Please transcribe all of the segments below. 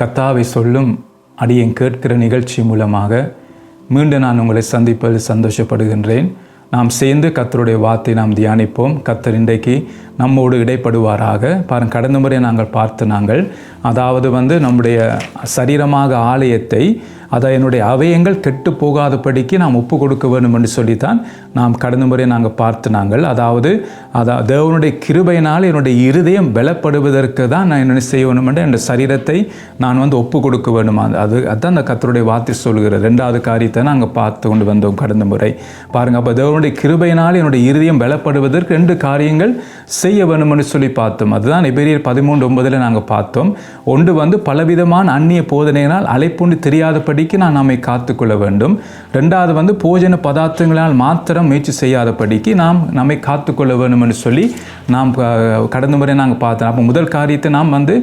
கத்தாவை சொல்லும் அடியேன் கேட்கிற நிகழ்ச்சி மூலமாக மீண்டும் நான் உங்களை சந்திப்பதில் சந்தோஷப்படுகின்றேன். நாம் சேர்ந்து கத்தருடைய வார்த்தை நாம் தியானிப்போம். கத்தர் இன்றைக்கு நம்மோடு இடைப்படுவாராக. பாருங்க கடந்த முறை நாங்கள் பார்த்து நாங்கள் அதாவது வந்து நம்முடைய சரீரமாக ஆலயத்தை அதை என்னுடைய அவயங்கள் கெட்டு போகாதபடிக்கு நாம் ஒப்பு கொடுக்க வேண்டும் என்று சொல்லித்தான் நாம் கடந்த முறை நாங்கள் பார்த்து நாங்கள். அதாவது அதா தேவனுடைய கிருபையினால் என்னுடைய இருதயம் பலப்படுவதற்கு தான் நான் என்ன செய்ய வேணும் என்று என் சரீரத்தை நான் வந்து ஒப்பு கொடுக்க வேண்டும். அது அது அதுதான் அந்த கத்தருடைய வார்த்தை சொல்கிறது. ரெண்டாவது காரியத்தை நாங்கள் பார்த்து கொண்டு வந்தோம் கடந்த முறை. பாருங்கள் அப்போ தேவனுடைய கிருபையினால் என்னுடைய இருதயம் பலப்படுவதற்கு ரெண்டு காரியங்கள் செய்ய வேண்டும் என்று சொல்லி பார்த்தோம். அதுதான் எபிரியர் பதிமூன்று ஒன்பதில் நாங்கள் பார்த்தோம். ஒன்று வந்து பலவிதமான அந்நிய போதனையினால் அலைப்புண்டு தெரியாதபடிக்கு நான் நம்மை காத்துக்கொள்ள வேண்டும். ரெண்டாவது வந்து போஜன பதார்த்தங்களால் மாத்திரம் முயற்சி செய்யாதபடிக்கு நாம் நம்மை காத்துக்கொள்ள வேண்டும் என்று சொல்லி நாம் கடந்த முறை நாங்கள் பார்த்தோம். அப்போ முதல் காரியத்தை நாம் வந்து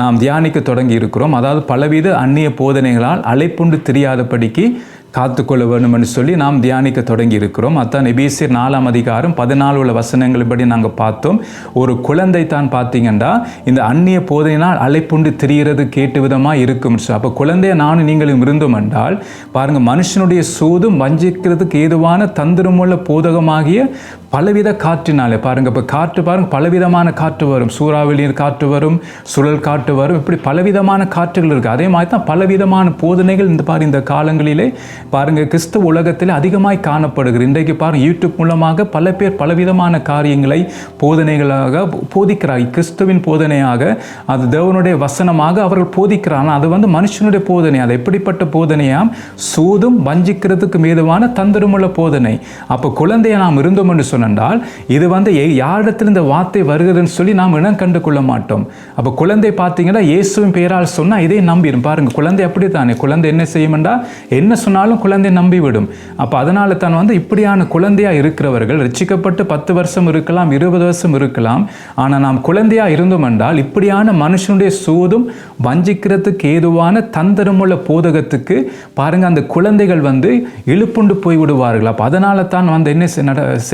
நாம் தியானிக்க தொடங்கி இருக்கிறோம். அதாவது பலவித அந்நிய போதனைகளால் அலைப்புண்டு தெரியாதபடிக்கு காத்துக்கொள்ள வேணும்னு சொல்லி நாம் தியானிக்க தொடங்கி இருக்கிறோம் அத்தான் எபிசிர் நாலாம் அதிகாரம் பதினாலு உள்ள வசனங்கள்படி நாங்கள் பார்த்தோம். ஒரு குழந்தை தான் பார்த்தீங்கன்னா இந்த அந்நிய போதையினால் அழைப்புண்டு திரிகிறது கேட்டு விதமாக இருக்கும். அப்போ குழந்தைய நானும் நீங்களும் இருந்தோம் என்றால் பாருங்க மனுஷனுடைய சூதும் வஞ்சிக்கிறதுக்கு ஏதுவான தந்திரமுள்ள போதகமாகிய பலவித காற்றினாலே பாருங்கள் இப்போ காற்று பாருங்கள் பலவிதமான காற்று வரும். சூறாவளியின் காற்று வரும் சுழல் காற்று வரும். இப்படி பலவிதமான காற்றுகள் இருக்குது அதே மாதிரி தான் பலவிதமான போதனைகள் இந்த பாரு இந்த காலங்களிலே பாருங்கள் கிறிஸ்துவ உலகத்தில் அதிகமாய் காணப்படுகிறது. இன்றைக்கு பாருங்கள் யூடியூப் மூலமாக பல பேர் பலவிதமான காரியங்களை போதனைகளாக போதிக்கிறார். கிறிஸ்துவின் போதனையாக அது தேவனுடைய வசனமாக அவர்கள் போதிக்கிறார். அது வந்து மனுஷனுடைய போதனை. அது எப்படிப்பட்ட போதனையாம் சூதும் வஞ்சிக்கிறதுக்கு மீதுவான தந்திரமுள்ள போதனை. அப்போ குழந்தையை நாம் இருந்தோம் என்று சொன்னால் இது வந்து யாரிடத்தில் இந்த வார்த்தை வருகிறதுன்னு சொல்லி நாம் இனம் கண்டு கொள்ள மாட்டோம். அப்போ குழந்தை பார்த்தீங்கன்னா இயேசுவின் பெயரால் சொன்னால் இதே நம்பிடும் பாருங்கள் குழந்தை அப்படி தானே குழந்தை என்ன செய்யுமெண்டா என்ன சொன்னாலும் குழந்தை நம்பிவிடும். அப்போ அதனால தான் வந்து இப்படியான குழந்தையாக இருக்கிறவர்கள் ரசிக்கப்பட்டு பத்து வருஷம் இருக்கலாம் இருபது வருஷம் இருக்கலாம் ஆனால் நாம் குழந்தையாக இருந்தோம் என்றால் இப்படியான மனுஷனுடைய சூதும் வஞ்சிக்கிறதுக்கு ஏதுவான தந்திரமுள்ள போதகத்துக்கு பாருங்கள் அந்த குழந்தைகள் வந்து இழுப்புண்டு போய் விடுவார்கள் அப்போ அதனால தான் வந்து என்ன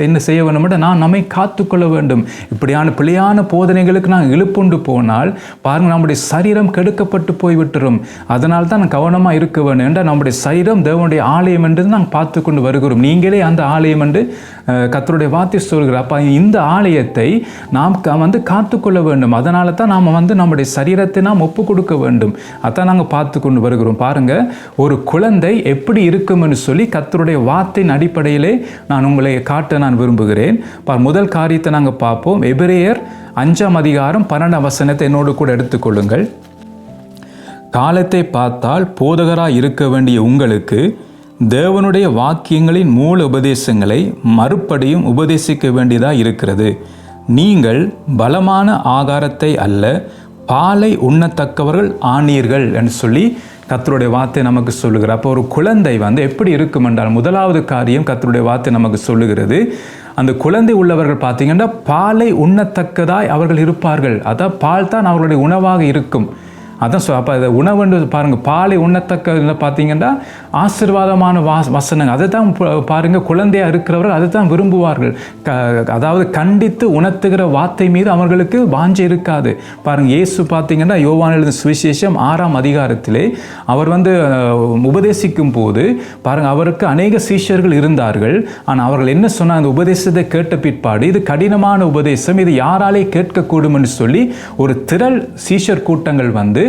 என்ன செய்ய வேண்டும் என்று நான் நம்மை காத்துக்கொள்ள வேண்டும். இப்படியான பிழையான போதனைகளுக்கு நான் இழுப்புண்டு போனால் பாருங்க நம்முடைய சரீரம் கெடுக்கப்பட்டு போய் விட்டுரும் அதனால தான் நான் கவனமாக இருக்க வேண்டும். என்றால் நம்முடைய சரீரம் தேவனுடைய ஆலயம் என்று நாங்கள் பார்த்து கொண்டு வருகிறோம். நீங்களே அந்த ஆலயம் என்று கத்தருடைய வார்த்தை சொல்கிறார் அப்போ இந்த ஆலயத்தை நாம் க- வந்து காத்துக்கொள்ள வேண்டும். அதனால தான் நாம் வந்து நம்முடைய சரீரத்தை நாம் ஒப்பு கொடுக்க வேண்டும். அதான் நாங்கள் பார்த்து கொண்டு வருகிறோம். பாருங்க ஒரு குழந்தை எப்படி இருக்கும்னு சொல்லி கத்தருடைய வார்த்தையின் அடிப்படையிலே நான் உங்களை காட்ட நான் விரும்புகிறேன். பார் முதல் காரியத்தை நாங்கள் பார்ப்போம். எபிரேயர் அஞ்சாம் அதிகாரம் பன்னெண்டாம் வசனத்தை என்னோடு கூட எடுத்துக்கொள்ளுங்கள் காலத்தை பார்த்தால் போதகராக இருக்க வேண்டிய உங்களுக்கு தேவனுடைய வாக்கியங்களின் மூல உபதேசங்களை மறுபடியும் உபதேசிக்க வேண்டியதாக இருக்கிறது. நீங்கள் பலமான ஆகாரத்தை அல்ல பாலை உண்ணத்தக்கவர்கள் ஆனீர்கள் என்று சொல்லி கத்தருடைய வார்த்தை நமக்கு சொல்லுகிறார். அப்போ ஒரு குழந்தை வந்து எப்படி இருக்கும் என்றால் முதலாவது காரியம் கத்தருடைய வார்த்தை நமக்கு சொல்லுகிறது. அந்த குழந்தை உள்ளவர்கள் பார்த்தீங்கன்னா பாலை உண்ணத்தக்கதாய் அவர்கள் இருப்பார்கள். அதான் பால் தான் அவர்களுடைய உணவாக இருக்கும். அதான் சொ அப்போ அதை உணவுன்னு பாருங்கள் பாலை உண்ணத்தக்க பார்த்தீங்கன்னா ஆசீர்வாதமான வாஸ் வசனங்கள். அதை தான் பாருங்கள் குழந்தையாக இருக்கிறவர்கள் அதை தான் விரும்புவார்கள். க அதாவது கண்டித்து உணர்த்துகிற வார்த்தை மீது அவர்களுக்கு வாஞ்சை இருக்காது. பாருங்கள் இயேசு பார்த்தீங்கன்னா யோவான் எழுதின சுவிசேஷம் ஆறாம் அதிகாரத்திலே அவர் வந்து உபதேசிக்கும் போது பாருங்கள் அவருக்கு அநேக சீஷர்கள் இருந்தார்கள். ஆனால் அவர்கள் என்ன சொன்னால் அந்த உபதேசத்தை கேட்ட பிற்பாடு இது கடினமான உபதேசம் இது யாராலே கேட்கக்கூடும் என்று சொல்லி ஒரு திரள் சீஷர் கூட்டங்கள் வந்து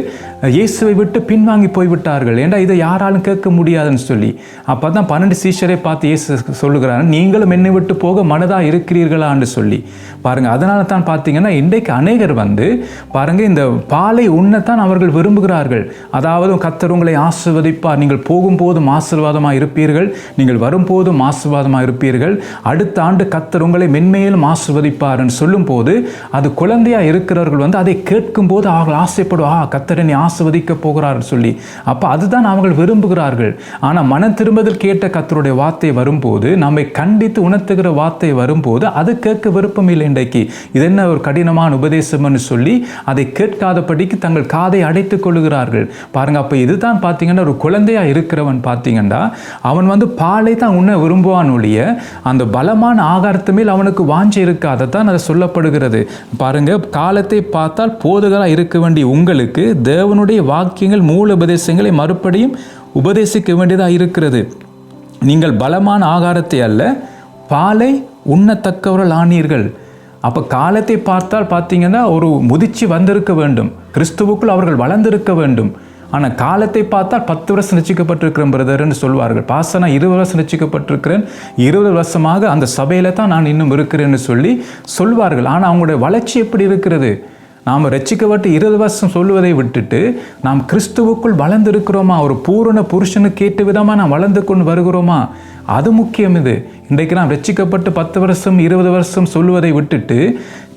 இயேசுவை விட்டு பின்வாங்கி போய்விட்டார்கள். ஏண்டா இதை யாராலும் கேட்க முடியாதுன்னு சொல்லி. அப்போ தான் பன்னெண்டு சீஷரை பார்த்து இயேசு சொல்லுகிறாங்க நீங்களும் என்னை விட்டு போக மனதாக இருக்கிறீர்களான்னு சொல்லி. பாருங்கள் அதனால தான் பார்த்தீங்கன்னா இன்றைக்கு அநேகர் வந்து பாருங்கள் இந்த பாலை உண்ணத்தான் அவர்கள் விரும்புகிறார்கள். அதாவது கத்தர் உங்களை ஆசிர்வதிப்பார். நீங்கள் போகும்போதும் ஆசீர்வாதமாக இருப்பீர்கள். நீங்கள் வரும்போதும் ஆசீர்வாதமாக இருப்பீர்கள். அடுத்த ஆண்டு கத்தர் உங்களை மென்மேலும் ஆசிர்வதிப்பார்னு சொல்லும்போது அது குழந்தையாக இருக்கிறவர்கள் வந்து அதை கேட்கும்போது அவர்கள் ஆசைப்படுவா ஆ கத்தர் என்னை ஆசிர்வதிக்க போகிறார்கள் சொல்லி. அப்போ அதுதான் அவர்கள் விரும்புகிறார்கள். ஆனால் மன திரும்புதல் கேட்ட கத்தருடைய வார்த்தை வரும்போது நம்மை கண்டித்து உணர்த்துகிற வார்த்தை வரும்போது அது கேட்க விருப்பம் இல்லை இன்றைக்கு. இது என்ன ஒரு கடினமான உபதேசம்னு சொல்லி அதை கேட்காதபடிக்கு தங்கள் காதை அடைத்துக் கொள்கிறார்கள் பாருங்க அப்போ இதுதான் பார்த்தீங்கன்னா ஒரு குழந்தையா இருக்கிறவன் பார்த்தீங்கன்னா அவன் வந்து பாலை தான் உண்ண விரும்புவான் ஒழிய அந்த பலமான ஆகாரத்து மேல் அவனுக்கு வாஞ்சி இருக்காது தான் அது சொல்லப்படுகிறது. பாருங்க காலத்தை பார்த்தால் போதுகளாக இருக்க வேண்டிய உங்களுக்கு தேவனுடைய வாக்கியங்கள் மூல உபதேசங்களை மறுபடியும் உபதேசிக்க வேண்டியதாக இருக்கிறது. நீங்கள் பலமான ஆகாரத்தை அல்ல பாலை உண்ணத்தக்கவர்கள் ஆனீர்கள். அப்போ காலத்தை பார்த்தால் பார்த்தீங்கன்னா ஒரு முதிர்ச்சி வந்திருக்க வேண்டும். கிறிஸ்துவுக்குள் அவர்கள் வளர்ந்திருக்க வேண்டும். ஆனால் காலத்தை பார்த்தால் பத்து வருஷம் ரசிக்கப்பட்டிருக்கிறேன் பிரதர்னு சொல்வார்கள். பாசனா இருபது வருஷம் ரசிக்கப்பட்டிருக்கிறேன். இருபது வருஷமாக அந்த சபையில் தான் நான் இன்னும் இருக்கிறேன்னு சொல்லி சொல்வார்கள். ஆனால் அவங்களுடைய வளர்ச்சி எப்படி இருக்கிறது? நாம் ரட்சிக்கப்பட்டு இருபது வருஷம் சொல்லுவதை விட்டுட்டு நாம் கிறிஸ்துவுக்குள் வளர்ந்துருக்கிறோமா? ஒரு பூரண புருஷனுக்கு ஏற்ற விதமாக நாம் வளர்ந்து கொண்டு வருகிறோமா? அது முக்கியம் இது. இன்றைக்கு நாம் ரட்சிக்கப்பட்டு பத்து வருஷம் இருபது வருஷம் சொல்லுவதை விட்டுட்டு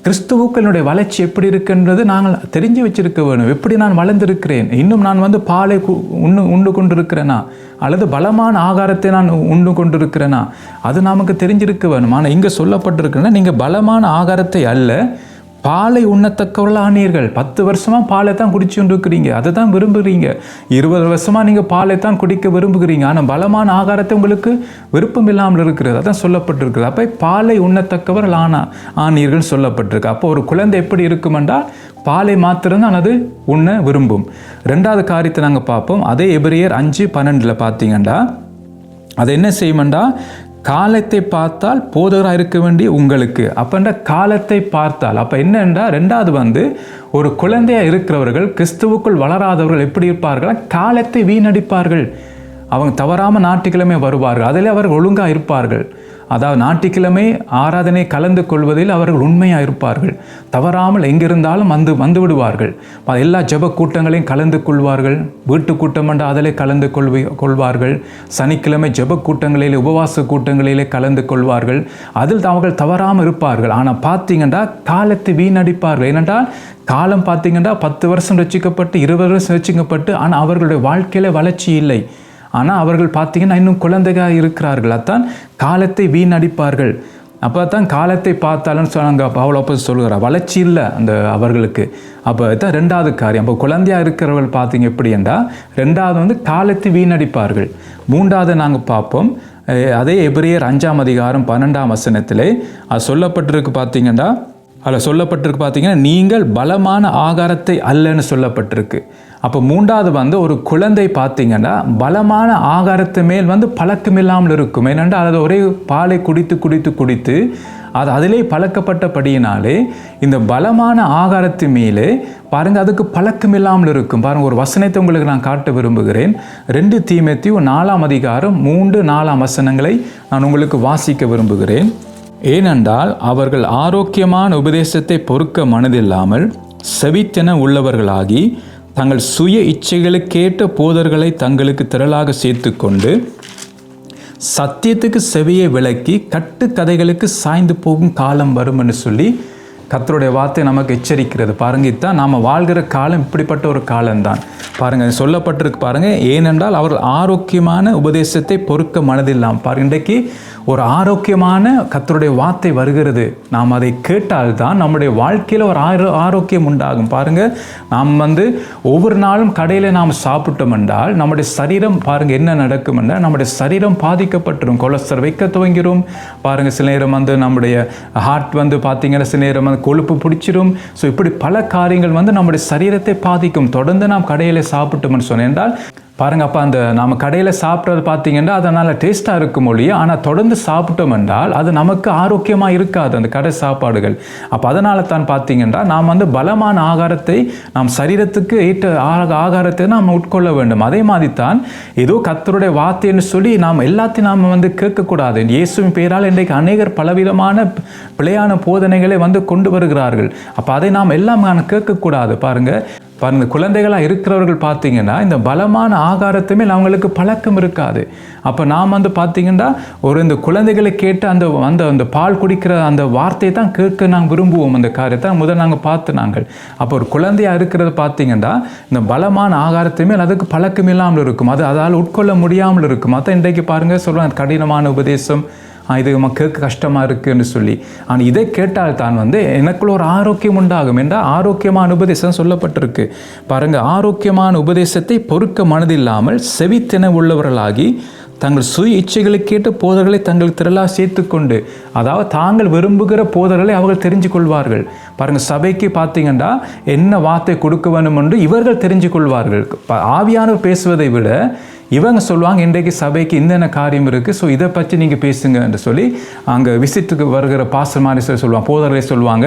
கிறிஸ்துவுக்களுடைய வளர்ச்சி எப்படி இருக்குன்றது நாங்கள் தெரிஞ்சு வச்சிருக்க வேணும் எப்படி நான் வளர்ந்திருக்கிறேன்? இன்னும் நான் வந்து பாலை உண்ணு உண்டு கொண்டிருக்கிறேனா? அல்லது பலமான ஆகாரத்தை நான் உண்டு கொண்டிருக்கிறேனா? அது நமக்கு தெரிஞ்சிருக்க வேணும் ஆனால் இங்கே சொல்லப்பட்டிருக்குன்னா நீங்கள் பலமான ஆகாரத்தை அல்ல பாலை உண்ணத்தக்கவர்கள் ஆனீர்கள். பத்து வருஷமாக பாலை தான் குடிச்சு கொண்டிருக்கிறீங்க. அதை தான் விரும்புகிறீங்க. இருபது வருஷமாக நீங்கள் பாலை தான் குடிக்க விரும்புகிறீங்க. ஆனால் பலமான ஆகாரத்தை உங்களுக்கு விருப்பம் இல்லாமல் இருக்கிறது. அதான் சொல்லப்பட்டிருக்கிறது அப்போ பாலை உண்ணத்தக்கவர்கள் ஆனா ஆனீர்கள் சொல்லப்பட்டிருக்கு. அப்போ ஒரு குழந்தை எப்படி இருக்குமெண்டா பாலை மாத்திரம்தான் அது உண்ண விரும்பும். ரெண்டாவது காரியத்தை நாங்கள் பார்ப்போம். அதே எபிரியர் அஞ்சு பன்னெண்டில் பார்த்தீங்கன்னா அதை என்ன செய்யுமெண்டா காலத்தை பார்த்தால் போதகராக இருக்க வேண்டிய உங்களுக்கு. அப்போன்ற காலத்தை பார்த்தால் அப்போ என்னென்றா ரெண்டாவது வந்து ஒரு குழந்தையாக இருக்கிறவர்கள் கிறிஸ்துவுக்குள் வளராதவர்கள் எப்படி இருப்பார்கள்? காலத்தை வீணடிப்பார்கள். அவங்க தவறாமல் ஞாயிற்றுக்கிழமை வருவார்கள். அதில் அவர்கள் ஒழுங்காக இருப்பார்கள். அதாவது ஞாயிற்றுக்கிழமை ஆராதனை கலந்து கொள்வதில் அவர்கள் உண்மையாக இருப்பார்கள். தவறாமல் எங்கிருந்தாலும் வந்து வந்து விடுவார்கள். எல்லா ஜப கூட்டங்களையும் கலந்து கொள்வார்கள். வீட்டு கூட்டம் என்ற அதிலே கலந்து கொள்வி கொள்வார்கள். சனிக்கிழமை ஜப கூட்டங்களிலே உபவாச கூட்டங்களிலே கலந்து கொள்வார்கள். அதில் அவர்கள் தவறாமல் இருப்பார்கள். ஆனால் பார்த்தீங்கன்னா காலத்தை வீணடிப்பார்கள். ஏனென்றால் காலம் பார்த்தீங்கன்னா பத்து வருஷம் ரசிக்கப்பட்டு இருபது வருஷம் ரசிக்கப்பட்டு ஆனால் அவர்களுடைய வாழ்க்கையில் வளர்ச்சி இல்லை. ஆனால் அவர்கள் பார்த்தீங்கன்னா இன்னும் குழந்தைகளாக இருக்கிறார்கள். அதான் காலத்தை வீணடிப்பார்கள். அப்போ தான் காலத்தை பார்த்தாலும் சொன்னாங்க அவ்வளோ அப்போ சொல்கிறார் வளர்ச்சி இல்லை அந்த அவர்களுக்கு. அப்போ தான் ரெண்டாவது காரியம். அப்போ குழந்தையாக இருக்கிறவர்கள் பார்த்தீங்க எப்படி என்றால் ரெண்டாவது வந்து காலத்தை வீணடிப்பார்கள். மூன்றாவது நாங்கள் பார்ப்போம் அதே எபிரியர் அஞ்சாம் அதிகாரம் பன்னெண்டாம் வசனத்திலே அது சொல்லப்பட்டிருக்கு பார்த்தீங்கன்னா அதில் சொல்லப்பட்டிருக்கு பார்த்தீங்கன்னா நீங்கள் பலமான ஆகாரத்தை அல்லன்னு சொல்லப்பட்டிருக்கு. அப்போ மூன்றாவது வந்து ஒரு குழந்தை பார்த்தீங்கன்னா பலமான ஆகாரத்து மேல் வந்து பழக்கம் இல்லாமல் இருக்கும். ஏனென்றால் அது ஒரே பாலை குடித்து குடித்து குடித்து அது அதிலே பழக்கப்பட்டபடியினாலே இந்த பலமான ஆகாரத்து மேலே பாருங்கள் அதுக்கு பழக்கம் இல்லாமல் இருக்கும். பாருங்கள் ஒரு வசனத்தை உங்களுக்கு நான் காட்ட விரும்புகிறேன். ரெண்டு தீமத்தையும் நாலாம் அதிகாரம் மூன்று நாலாம் வசனங்களை நான் உங்களுக்கு வாசிக்க விரும்புகிறேன். ஏனென்றால் அவர்கள் ஆரோக்கியமான உபதேசத்தை பொறுக்க மனதில்லாமல் செவித்தென உள்ளவர்களாகி தங்கள் சுய இச்சைகளுக்கேற்ற போதர்களை தங்களுக்கு திரளாக சேர்த்துக்கொண்டு சத்தியத்துக்கு செவியை விளக்கி கட்டுக்கதைகளுக்கு சாய்ந்து போகும் காலம் வரும்னு சொல்லி கத்தருடைய வார்த்தை நமக்கு எச்சரிக்கிறது. பாருங்க இதான் நாம் வாழ்கிற காலம் இப்படிப்பட்ட ஒரு காலம்தான். பாருங்க சொல்லப்பட்டிருக்கு பாருங்க. ஏனென்றால் அவர்கள் ஆரோக்கியமான உபதேசத்தை பொறுக்க மனதில்லாம் பாருங்க இன்றைக்கு ஒரு ஆரோக்கியமான கத்தருடைய வார்த்தை வருகிறது. நாம் அதை கேட்டால்தான் நம்முடைய வாழ்க்கையில் ஒரு ஆரோ ஆரோக்கியம் உண்டாகும். பாருங்கள் நாம் வந்து ஒவ்வொரு நாளும் கடையில் நாம் சாப்பிட்டோம் என்றால் நம்முடைய சரீரம் பாருங்கள் என்ன நடக்கும் என்றால் நம்முடைய சரீரம் பாதிக்கப்பட்டுரும். கொலஸ்ட்ரால் வைக்க துவங்கிடும் பாருங்க சில நேரம் வந்து நம்முடைய ஹார்ட் வந்து பார்த்தீங்கன்னா சில நேரம் வந்து கொழுப்பு பிடிச்சிரும். ஸோ இப்படி பல காரியங்கள் வந்து நம்முடைய சரீரத்தை பாதிக்கும். தொடர்ந்து நாம் கடையில் சாப்பிட்டோம்னு சொன்னேன் என்றால் பாருங்க அப்போ அந்த நம்ம கடையில் சாப்பிட்றது பார்த்தீங்கன்னா அதனால் டேஸ்ட்டாக இருக்கும் ஒழிய ஆனால் தொடர்ந்து சாப்பிட்டோம் என்றால் அது நமக்கு ஆரோக்கியமாக இருக்காது அந்த கடை சாப்பாடுகள். அப்போ அதனால தான் பார்த்தீங்கன்னா நாம் வந்து பலமான ஆகாரத்தை நாம் சரீரத்துக்கு ஏற்ற ஆக- ஆகாரத்தை நாம் உட்கொள்ள வேண்டும். அதே மாதிரி தான் ஏதோ கத்தருடைய வார்த்தைன்னு சொல்லி நாம் எல்லாத்தையும் நாம் வந்து கேட்கக்கூடாது. இயேசுவின் பெயரால் இன்றைக்கு அநேகர் பலவிதமான பிழையான போதனைகளை வந்து கொண்டு வருகிறார்கள். அப்போ அதை நாம் எல்லாம் நான் கேட்கக்கூடாது. பாருங்கள் பாருங்க குழந்தைகளாக இருக்கிறவர்கள் பார்த்தீங்கன்னா இந்த பலமான ஆகாரத்துமே அவங்களுக்கு பழக்கம் இருக்காது. அப்போ நாம் வந்து பார்த்தீங்கன்னா ஒரு இந்த குழந்தைகளை கேட்டு அந்த அந்த அந்த பால் குடிக்கிற அந்த வார்த்தையை தான் கேட்க நாங்கள் விரும்புவோம். அந்த காரியத்தை முதல் நாங்கள் பார்த்து நாங்கள். அப்போ ஒரு குழந்தையாக இருக்கிறது பார்த்தீங்கன்னா இந்த பலமான ஆகாரத்துமே அதுக்கு பழக்கம் இல்லாமல் இருக்கும். அது அதால் உட்கொள்ள முடியாமல் இருக்கும். அதான் இன்றைக்கு பாருங்கள் சொல்லுவாங்க கடினமான உபதேசம். இது நம்ம கேட்க கஷ்டமாக இருக்குன்னு சொல்லி. ஆனால் இதை கேட்டால் தான் வந்து எனக்குள்ள ஒரு ஆரோக்கியம் உண்டாகும் என்றால் ஆரோக்கியமான உபதேசம் சொல்லப்பட்டிருக்கு. பாருங்கள் ஆரோக்கியமான உபதேசத்தை பொறுக்க மனதில்லாமல் செவித்தின உள்ளவர்களாகி தங்கள் சுய இச்சைகளை கேட்டு போதர்களை தங்கள் திரளாக சேர்த்துக்கொண்டு அதாவது தாங்கள் விரும்புகிற போதர்களை அவர்கள் தெரிஞ்சு கொள்வார்கள். பாருங்கள் சபைக்கு பார்த்தீங்கன்னா என்ன வார்த்தை கொடுக்க வேணும் என்று இவர்கள் தெரிஞ்சு கொள்வார்கள். ஆவியானவர் பேசுவதை விட இவங்க சொல்லுவாங்க இன்றைக்கு சபைக்கு இந்தென்ன காரியம் இருக்குது ஸோ இதை பற்றி நீங்கள் பேசுங்க என்று சொல்லி அங்கே விசிட்டுக்கு வருகிற பாஸ்டர் மாதிரி சொல்லி சொல்லுவாங்க போதர்களே சொல்லுவாங்க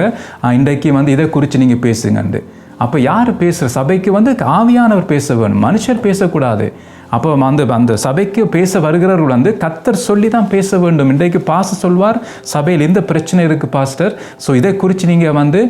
இன்றைக்கு வந்து இதை குறித்து நீங்கள் பேசுங்கன்ட்டு அப்போ யார் பேசுகிற சபைக்கு வந்து ஆவியானவர் பேச வேணும் மனுஷர் பேசக்கூடாது. அப்போ அந்த அந்த சபைக்கு பேச வருகிறவர்கள் வந்து கத்தர் சொல்லி தான் பேச வேண்டும். இன்றைக்கு பாச சொல்வார் சபையில் இந்த பிரச்சனை இருக்குது பாஸ்டர்? ஸோ இதை குறித்து நீங்கள் வந்து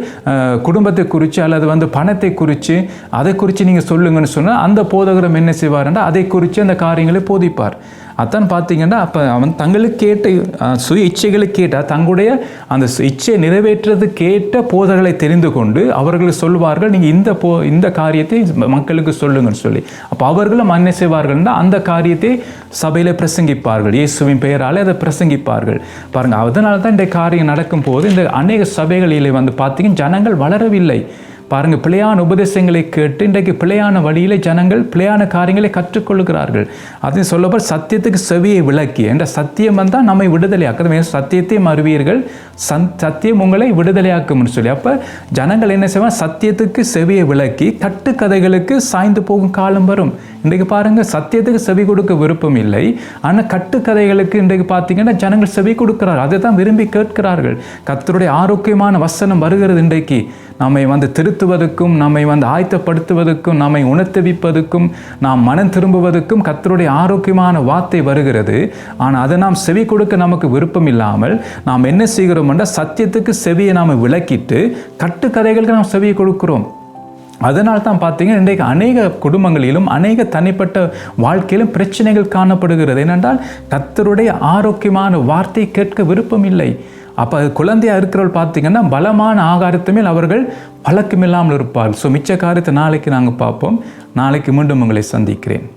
குடும்பத்தை குறித்து அல்லது வந்து பணத்தை குறித்து அதை குறித்து நீங்கள் சொல்லுங்கன்னு சொன்னால் அந்த போதகரம் என்ன செய்வார்னா அதை குறித்து அந்த காரியங்களை போதிப்பார். அதான் பார்த்தீங்கன்னா அப்போ அவன் தங்களுக்கு கேட்ட சுய இச்சைகளுக்கு கேட்டால் தங்களுடைய அந்த சு- இச்சையை நிறைவேற்றுறது கேட்ட போதர்களை தெரிந்து கொண்டு அவர்கள் சொல்வார்கள் நீங்கள் இந்த போ இந்த காரியத்தை மக்களுக்கு சொல்லுங்கன்னு சொல்லி. அப்போ அவர்களும் என்ன செய்வார்கள்னா அந்த காரியத்தை சபையில் பிரசங்கிப்பார்கள். இயேசுவின் பெயராலே அதை பிரசங்கிப்பார்கள். பாருங்கள் அதனால தான் இந்த காரியம் நடக்கும் போது இந்த அநேக சபைகளிலே வந்து பார்த்தீங்கன்னா ஜனங்கள் வளரவில்லை. பாருங்க பிழையான உபதேசங்களை கேட்டு இன்றைக்கு பிழையான வழியில் ஜனங்கள் பிழையான காரியங்களை கற்றுக்கொள்கிறார்கள். அது சொல்லப்போல் சத்தியத்துக்கு செவியை விளக்கி என்ற சத்தியம் வந்தால் நம்மை விடுதலையாக்குது சத்தியத்தையும் அறிவீர்கள். சந் சத்தியம் உங்களை விடுதலையாக்கும்னு சொல்லி. அப்போ ஜனங்கள் என்ன செய்வாங்க? சத்தியத்துக்கு செவியை விளக்கி கட்டுக்கதைகளுக்கு சாய்ந்து போகும் காலம் வரும். இன்றைக்கு பாருங்கள் சத்தியத்துக்கு செவி கொடுக்க விருப்பம் இல்லை. ஆனால் கட்டுக்கதைகளுக்கு இன்றைக்கு பார்த்தீங்கன்னா ஜனங்கள் செவி கொடுக்கிறார்கள். அதை தான் விரும்பி கேட்கிறார்கள். கத்தருடைய ஆரோக்கியமான வசனம் வருகிறது இன்றைக்கு. நம்மை வந்து திருத்துவதற்கும் நம்மை வந்து ஆயத்தப்படுத்துவதற்கும் நம்மை உணர்த்தவிப்பதற்கும் நாம் மனம் திரும்புவதற்கும் கத்தருடைய ஆரோக்கியமான வார்த்தை வருகிறது. ஆனால் அதை நாம் செவி கொடுக்க நமக்கு விருப்பம் இல்லாமல் நாம் என்ன செய்கிறோம் என்றால் சத்தியத்துக்கு செவியை நாம் விளக்கிட்டு கட்டுக்கதைகளுக்கு நாம் செவியை கொடுக்கிறோம். அதனால் தான் பார்த்தீங்கன்னா இன்றைக்கு அநேக குடும்பங்களிலும் அநேக தனிப்பட்ட வாழ்க்கையிலும் பிரச்சனைகள் காணப்படுகிறது. ஏனென்றால் கத்தருடைய ஆரோக்கியமான வார்த்தை கேட்க விருப்பம் இல்லை. அப்போ குழந்தையாக இருக்கிறவள் பார்த்தீங்கன்னா பலமான ஆகாரத்து மேல் அவர்கள் பழக்கமில்லாமல் இருப்பார்கள். ஸோ மிச்ச காரியத்தை நாளைக்கு நாங்கள் பார்ப்போம். நாளைக்கு மீண்டும் உங்களை சந்திக்கிறேன்.